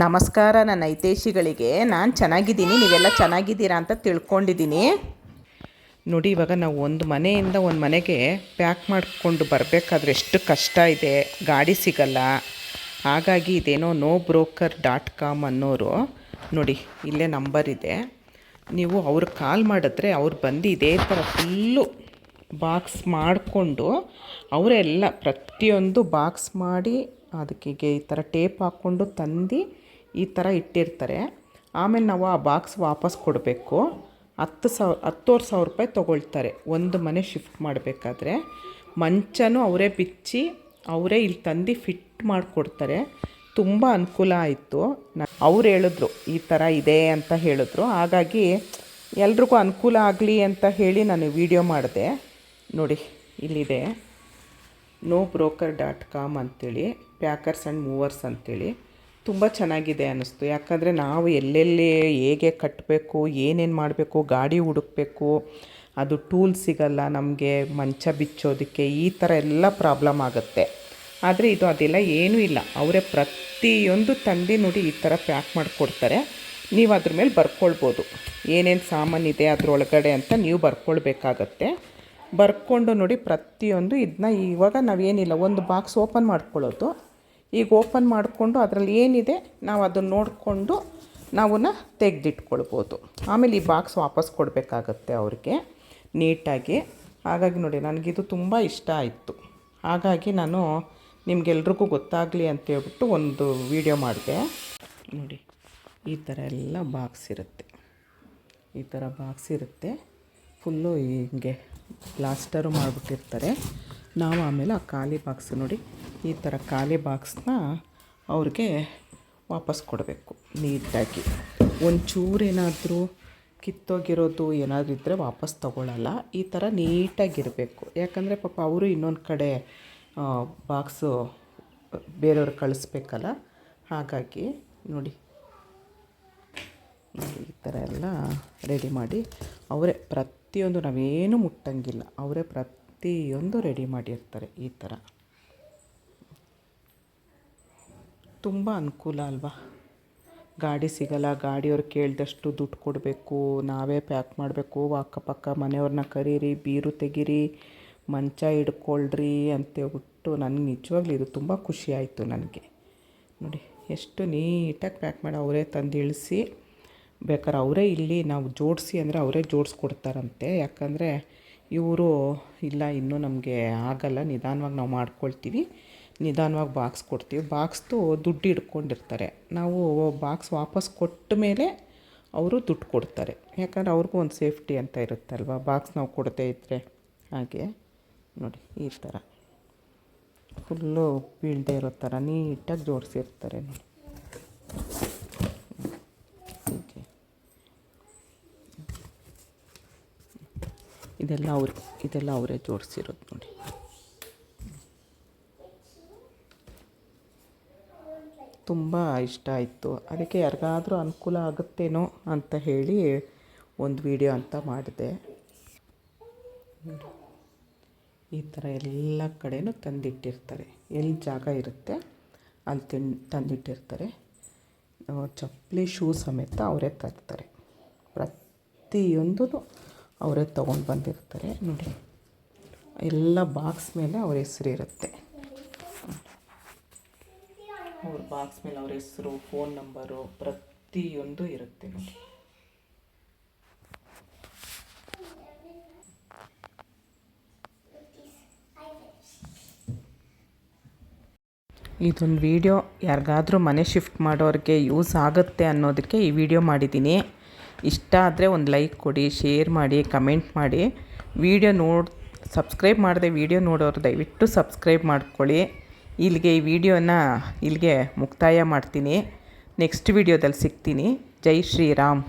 ನಮಸ್ಕಾರ ನನ್ನ ಐತೇಶಿಗಳಿಗೆ ನಾನು ಚೆನ್ನಾಗಿದ್ದೀನಿ, ನೀವೆಲ್ಲ ಚೆನ್ನಾಗಿದ್ದೀರಾ ಅಂತ ತಿಳ್ಕೊಂಡಿದ್ದೀನಿ. ನೋಡಿ, ಇವಾಗ ನಾವು ಒಂದು ಮನೆಯಿಂದ ಒಂದು ಮನೆಗೆ ಪ್ಯಾಕ್ ಮಾಡಿಕೊಂಡು ಬರಬೇಕಾದ್ರೆ ಎಷ್ಟು ಕಷ್ಟ ಇದೆ. ಗಾಡಿ ಸಿಗಲ್ಲ. ಹಾಗಾಗಿ ಇದೇನೋ ನೋ ಬ್ರೋಕರ್ ಡಾಟ್ ಕಾಮ್ ಅನ್ನೋರು, ನೋಡಿ, ಇಲ್ಲೇ ನಂಬರ್ ಇದೆ. ನೀವು ಅವ್ರಿಗೆ ಕಾಲ್ ಮಾಡಿದ್ರೆ ಅವ್ರು ಬಂದು ಇದೇ ಥರ ಫುಲ್ಲು ಬಾಕ್ಸ್ ಮಾಡಿಕೊಂಡು ಅವರೆಲ್ಲ ಪ್ರತಿಯೊಂದು ಬಾಕ್ಸ್ ಮಾಡಿ ಅದಕ್ಕೆ ಈ ಥರ ಟೇಪ್ ಹಾಕ್ಕೊಂಡು ತಂದು ಈ ಥರ ಇಟ್ಟಿರ್ತಾರೆ. ಆಮೇಲೆ ನಾವು ಆ ಬಾಕ್ಸ್ ವಾಪಸ್ ಕೊಡಬೇಕು. ಹತ್ತು ಸಾವಿರ ಹತ್ತುವರೆ ಸಾವಿರ ರೂಪಾಯಿ ತೊಗೊಳ್ತಾರೆ. ಒಂದು ಮನೆ ಶಿಫ್ಟ್ ಮಾಡಬೇಕಾದ್ರೆ. ಮಂಚನೂ ಅವರೇ ಬಿಚ್ಚಿ, ಅವರೇ ಇಲ್ಲಿ ತಂದು ಫಿಟ್ ಮಾಡಿಕೊಡ್ತಾರೆ. ತುಂಬ ಅನುಕೂಲ ಆಯಿತು. ಅವ್ರು ಹೇಳಿದ್ರು, ಈ ಥರ ಇದೆ ಅಂತ ಹೇಳಿದ್ರು. ಹಾಗಾಗಿ ಎಲ್ರಿಗೂ ಅನುಕೂಲ ಆಗಲಿ ಅಂತ ಹೇಳಿ ನಾನು ವಿಡಿಯೋ ಮಾಡಿದೆ. ನೋಡಿ, ಇಲ್ಲಿದೆ. ನೋ ಬ್ರೋಕರ್ ಡಾಟ್ ಕಾಮ್ ಅಂತೇಳಿ ಪ್ಯಾಕರ್ಸ್ ಆ್ಯಂಡ್ ಮೂವರ್ಸ್ ಅಂತೇಳಿ. ತುಂಬ ಚೆನ್ನಾಗಿದೆ ಅನ್ನಿಸ್ತು. ಯಾಕಂದರೆ ನಾವು ಎಲ್ಲೆಲ್ಲಿ ಹೇಗೆ ಕಟ್ಟಬೇಕು ಏನೇನು ಮಾಡಬೇಕು, ಗಾಡಿ ಹುಡುಕಬೇಕು, ಅದು ಟೂಲ್ ಸಿಗಲ್ಲ, ನಮಗೆ ಮಂಚ ಬಿಚ್ಚೋದಕ್ಕೆ ಈ ಥರ ಎಲ್ಲ ಪ್ರಾಬ್ಲಮ್ ಆಗುತ್ತೆ. ಆದರೆ ಇದು ಅದೆಲ್ಲ ಏನೂ ಇಲ್ಲ. ಅವರೇ ಪ್ರತಿಯೊಂದು ತಂದು ನೋಡಿ ಈ ಥರ ಪ್ಯಾಕ್ ಮಾಡಿಕೊಡ್ತಾರೆ. ನೀವು ಅದ್ರ ಮೇಲೆ ಬರ್ಕೊಳ್ಬೋದು. ಏನೇನು ಸಾಮಾನಿದೆ ಅದರೊಳಗಡೆ ಅಂತ ನೀವು ಬರ್ಕೊಳ್ಬೇಕಾಗತ್ತೆ. ಬರ್ಕೊಂಡು ನೋಡಿ ಪ್ರತಿಯೊಂದು ಇದನ್ನ ಇವಾಗ ನಾವೇನಿಲ್ಲ. ಒಂದು ಬಾಕ್ಸ್ ಓಪನ್ ಮಾಡ್ಕೊಳ್ಳೋದು. ಈಗ ಓಪನ್ ಮಾಡಿಕೊಂಡು ಅದರಲ್ಲಿ ಏನಿದೆ ನಾವು ಅದನ್ನು ನೋಡಿಕೊಂಡು ನಾವನ್ನ ತೆಗೆದಿಟ್ಕೊಳ್ಬೋದು. ಆಮೇಲೆ ಈ ಬಾಕ್ಸ್ ವಾಪಸ್ ಕೊಡಬೇಕಾಗತ್ತೆ ಅವ್ರಿಗೆ ನೀಟಾಗಿ. ಹಾಗಾಗಿ ನೋಡಿ ನನಗಿದು ತುಂಬ ಇಷ್ಟ ಆಯಿತು. ಹಾಗಾಗಿ ನಾನು ನಿಮಗೆಲ್ರಿಗೂ ಗೊತ್ತಾಗಲಿ ಅಂತೇಳ್ಬಿಟ್ಟು ಒಂದು ವಿಡಿಯೋ ಮಾಡಿದೆ. ನೋಡಿ, ಈ ಥರ ಎಲ್ಲ ಬಾಕ್ಸ್ ಇರುತ್ತೆ. ಈ ಥರ ಬಾಕ್ಸ್ ಇರುತ್ತೆ. ಫುಲ್ಲು ಹಿಂಗೆ ಪ್ಲಾಸ್ಟರು ಮಾಡಿಬಿಟ್ಟಿರ್ತಾರೆ. ನಾವು ಆಮೇಲೆ ಆ ಖಾಲಿ ಬಾಕ್ಸ್ ನೋಡಿ ಈ ಥರ ಖಾಲಿ ಬಾಕ್ಸ್ನ ಅವ್ರಿಗೆ ವಾಪಸ್ ಕೊಡಬೇಕು ನೀಟಾಗಿ. ಒಂಚೂರು ಏನಾದರೂ ಕಿತ್ತೋಗಿರೋದು ಏನಾದರೂ ಇದ್ದರೆ ವಾಪಸ್ ತೊಗೊಳ್ಳಲ್ಲ ಈ ಥರ ನೀಟಾಗಿರಬೇಕು. ಯಾಕಂದರೆ ಪಾಪ ಅವರು ಇನ್ನೊಂದು ಕಡೆ ಬಾಕ್ಸು ಬೇರೆಯವ್ರಿಗೆ ಕಳಿಸ್ಬೇಕಲ್ಲ? ಹಾಗಾಗಿ ನೋಡಿ, ಈ ಥರ ಎಲ್ಲ ರೆಡಿ ಮಾಡಿ ಅವರೇ ಪ್ರತಿಯೊಂದು ನಾವೇನು ಮುಟ್ಟಂಗಿಲ್ಲ. ಅವರೇ ಪ್ರತಿಯೊಂದು ರೆಡಿ ಮಾಡಿರ್ತಾರೆ ಈ ಥರ. ತುಂಬ ಅನುಕೂಲ ಅಲ್ವಾ? ಗಾಡಿ ಸಿಗಲ್ಲ, ಗಾಡಿಯವ್ರು ಕೇಳಿದಷ್ಟು ದುಡ್ಡು ಕೊಡಬೇಕು, ನಾವೇ ಪ್ಯಾಕ್ ಮಾಡಬೇಕು, ಅಕ್ಕಪಕ್ಕ ಮನೆಯವ್ರನ್ನ ಕರೀರಿ, ಬೀರು ತೆಗೀರಿ, ಮಂಚ ಹಿಡ್ಕೊಳ್ರಿ ಅಂತೇಳ್ಬಿಟ್ಟು ನನಗೆ ನಿಜವಾಗ್ಲೂ ಇದು ತುಂಬ ಖುಷಿ ಆಯಿತು ನನಗೆ. ನೋಡಿ, ಎಷ್ಟು ನೀಟಾಗಿ ಪ್ಯಾಕ್ ಮಾಡಿ ಅವರೇ ತಂದು ಇಳಿಸಿ, ಬೇಕಾದ್ರೆ ಅವರೇ ಇಲ್ಲಿ ನಾವು ಜೋಡಿಸಿ ಅಂದರೆ ಅವರೇ ಜೋಡಿಸ್ಕೊಡ್ತಾರಂತೆ. ಯಾಕಂದರೆ ಇವರು ಇಲ್ಲ, ಇನ್ನೂ ನಮಗೆ ಆಗಲ್ಲ, ನಿಧಾನವಾಗಿ ನಾವು ಮಾಡ್ಕೊಳ್ತೀವಿ. ನಿಧಾನವಾಗಿ ಬಾಕ್ಸ್ ಕೊಡ್ತೀವಿ. ಬಾಕ್ಸ್ದು ದುಡ್ಡು ಇಟ್ಕೊಂಡಿರ್ತಾರೆ. ನಾವು ಬಾಕ್ಸ್ ವಾಪಸ್ ಕೊಟ್ಟ ಮೇಲೆ ಅವರು ದುಡ್ಡು ಕೊಡ್ತಾರೆ. ಯಾಕಂದರೆ ಅವ್ರಿಗೂ ಒಂದು ಸೇಫ್ಟಿ ಅಂತ ಇರುತ್ತಲ್ವ? ಬಾಕ್ಸ್ ನಾವು ಕೊಡದೇ ಇದ್ದರೆ ಹಾಗೆ. ನೋಡಿ, ಈ ಥರ. ಫುಲ್ಲು ಬೀಳದೆ ಇರೋ ಥರ ನೀಟಾಗಿ ಜೋಡಿಸಿರ್ತಾರೆ ನೋಡಿ. ಇದೆಲ್ಲ ಅವ್ರಿಗೆ ಇದೆಲ್ಲ ಅವರೇ ಜೋಡಿಸಿರೋದು ನೋಡಿ. ತುಂಬ ಇಷ್ಟ ಆಯಿತು. ಅದಕ್ಕೆ ಯಾರಿಗಾದ್ರೂ ಅನುಕೂಲ ಆಗುತ್ತೇನೋ ಅಂತ ಹೇಳಿ ಒಂದು ವಿಡಿಯೋ ಅಂತ ಮಾಡಿದೆ. ಈ ಥರ ಎಲ್ಲ ಕಡೆಯೂ ತಂದಿಟ್ಟಿರ್ತಾರೆ. ಎಲ್ಲಿ ಜಾಗ ಇರುತ್ತೆ ಅಲ್ಲಿ ತಿನ್ ತಂದಿಟ್ಟಿರ್ತಾರೆ. ಚಪ್ಪಲಿ ಶೂ ಸಮೇತ ಅವರೇ ತರ್ತಾರೆ. ಪ್ರತಿಯೊಂದೂ ಅವರೇ ತೊಗೊಂಡು ಬಂದಿರ್ತಾರೆ. ನೋಡಿ, ಎಲ್ಲ ಬಾಕ್ಸ್ ಮೇಲೆ ಅವ್ರ ಹೆಸರಿರುತ್ತೆ ಅವ್ರ ಬಾಕ್ಸ್ ಮೇಲೆ ಅವ್ರ ಹೆಸರು ಫೋನ್ ನಂಬರು ಪ್ರತಿಯೊಂದು ಇರುತ್ತೆ ನೋಡಿ. ಇದೊಂದು ವಿಡಿಯೋ ಯಾರಿಗಾದರೂ ಮನೆ ಶಿಫ್ಟ್ ಮಾಡೋರಿಗೆ ಯೂಸ್ ಆಗುತ್ತೆ ಅನ್ನೋದಕ್ಕೆ ಈ ವಿಡಿಯೋ ಮಾಡಿದ್ದೀನಿ. ಇಷ್ಟ ಆದರೆ ಒಂದು ಲೈಕ್ ಕೊಡಿ ಶೇರ್ ಮಾಡಿ ಕಮೆಂಟ್ ಮಾಡಿ. ವಿಡಿಯೋ ನೋಡಿ ಸಬ್ಸ್ಕ್ರೈಬ್ ಮಾಡಿದೆ ವಿಡಿಯೋ ನೋಡೋರು ದಯವಿಟ್ಟು ಸಬ್ಸ್ಕ್ರೈಬ್ ಮಾಡ್ಕೊಳ್ಳಿ. ಇಲ್ಲಿಗೆ ಈ ವಿಡಿಯೋನ ಇಲ್ಲಿಗೆ ಮುಕ್ತಾಯ ಮಾಡ್ತೀನಿ. ನೆಕ್ಸ್ಟ್ ವಿಡಿಯೋದಲ್ಲಿ ಸಿಗ್ತೀನಿ. ಜೈ ಶ್ರೀರಾಮ್.